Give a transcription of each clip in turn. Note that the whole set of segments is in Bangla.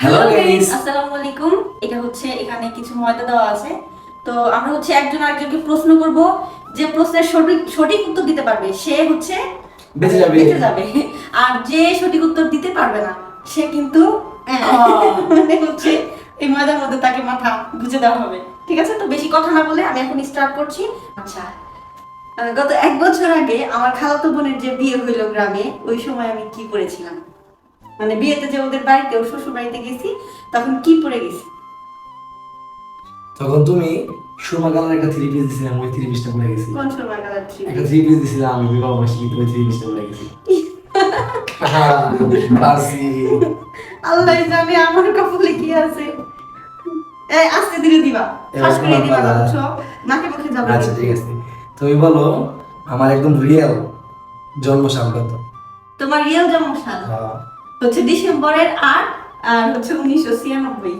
হ্যালো গাইস আসসালামু আলাইকুম এটা হচ্ছে এখানে কিছু ময়দা দেওয়া আছে। তো আমরা হচ্ছে একজন আরেকজনকে প্রশ্ন করব যে প্রশ্নের সঠিক সঠিক উত্তর দিতে পারবে। সে হচ্ছে বেঁচে যাবে। বেঁচে যাবে। আর যে সঠিক উত্তর দিতে পারবে না সে কিন্তু মানে হচ্ছে এই ময়দার মধ্যে তাকে মাথা গুজে দেওয়া হবে। ঠিক আছে? তো বেশি কথা না বলে আমি এখন স্টার্ট করছি। আচ্ছা গত এক বছর আগে আমার খালাতো বোনের যে বিয়ে হইল গ্রামে ওই সময় আমি কি করেছিলাম মানে বিয়েতে যে ওদের বাড়িতে ও শ্বশুর বাড়িতে গেছি তখন কি পরে গেছি? তখন তুমি সুরমা কালার একটা থ্রি পিস দিছিলাম ওই থ্রি পিসটা পরে গেছি। কোন সময় কালার থ্রি একটা থ্রি পিস দিছিলাম আমি বিবাহ বার্ষিকী ওই থ্রি পিসটা পরে গেছি। আল্লাহ জানে আমার কপালে কি আছে। এই আস্তে ধীরে দিবা। ফাঁস করে দিবা। বুঝছ নাকে মুখে যাবে আচ্ছা ঠিক আছে। তুমি বলো আমার একদম রিয়েল জন্ম সাল কত তোমার রিয়েল জন্ম সাল হ্যাঁ। হচ্ছে ডিসেম্বরের আট আর হচ্ছে উনিশশো ছিয়ানব্বই।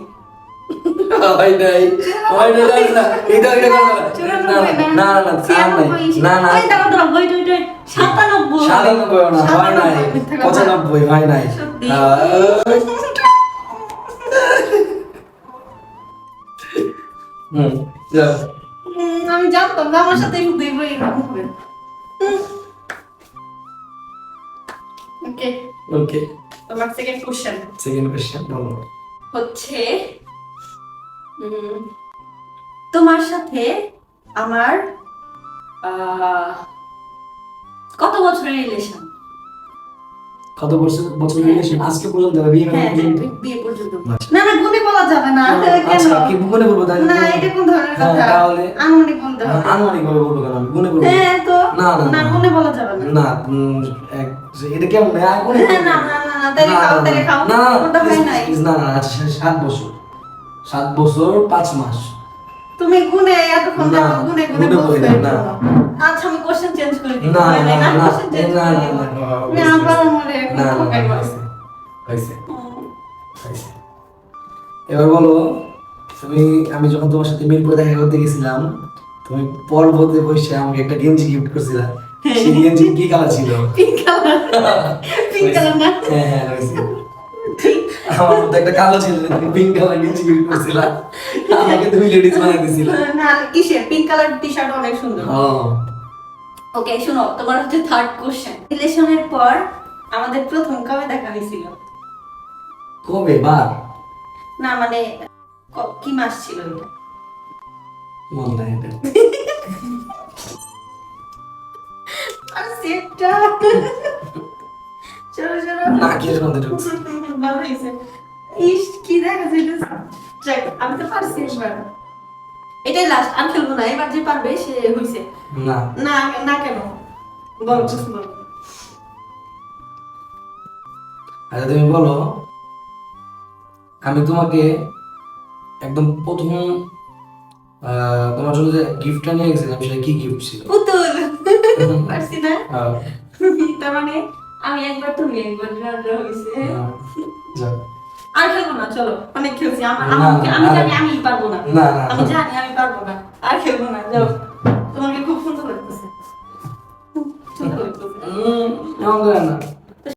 পঁচানব্বই হয় নাই। হুম আমি জানতাম না আমার সাথে শুধু এগুলো এরকম হবে। ওকে ওকে তোমার সেকেন্ড কোশ্চেন সেকেন্ড কোশ্চেন বলো হচ্ছে উম, তোমার সাথে আমার আহ, কত বছরের রিলেশন কত বছর বছর রিলেশন আজকে পর্যন্ত বিয়ে হ্যাঁ পর্যন্ত? বিয়ে পর্যন্ত। না। না বলা যাবে না। আচ্ছা কি বলব? তাহলে না এটা কোন ধরনের হ্যাঁ, কথা? তাহলে? আনুমানিক বলতে হবে আনুমানিক ভাবে বলব কেন আমি? বলব হ্যাঁ তো? না, না, না না। বলা যাবে না। না এটা কেমন? হ্যাঁ, না, না, না, না, তাহলে খাও, তাহলে খাও। না হয় না না আচ্ছা সাত বছর। সাত বছর পাঁচ মাস। তুমি গুনে এতক্ষণ না, গুনে গুনে বলছো। না। আচ্ছা আমি কোশ্চেন চেঞ্জ করে দিই। না, হয় না, না, না, না, না, না, আবার। এবার বলো তুমি আমি যখন তোমার সাথে মিরপুরে দেখা করতে গেছিলাম তুমি পর্বতে বসে আমাকে একটা গেঞ্জি গিফট করছিলা। সেই গেঞ্জি কি কালার ছিল? পিঙ্ক কালার পিঙ্ক কালার না? হ্যাঁ হ্যাঁ আমার মধ্যে একটা কালো ছিল পিঙ্ক কালার গেঞ্জি গিফট করছিলা। আমাকে তুমি লেডিস বানিয়ে দিছিলা। না কিসের? পিঙ্ক কালার টি শার্ট অনেক সুন্দর। ওকে শোনো তোমার হচ্ছে থার্ড কোশ্চেন রিলেশনের পর আমাদের প্রথম কবে দেখা হয়েছিল? কবে? বার? না মানে ক- কি মাস ছিল এটা মন নাই এটা আর সেটটা চলো চলো। নাকের মধ্যে ঢুকছে। ভালো হয়েছে ইস কি দেখা যাইতেছে যাক আমি তো পারছি এবার এটাই লাস্ট আর খেলব না এবার যে পারবে সে হইছে না না না কেন বল প্রশ্ন বল। আচ্ছা তুমি বলো আমি তোমাকে একদম প্রথম তোমার জন্য যে গিফটটা নিয়ে গেছিলাম সেটা কি গিফট ছিল? পুতুল পারছি না তার মানে আমি একবার তুমি একবার ড্র হইছে আর খেলব না চলো অনেক খেলছি। আমার আমি জানি আমি পারব না, আমি জানি আমি পারব না। আর খেলব না যাও।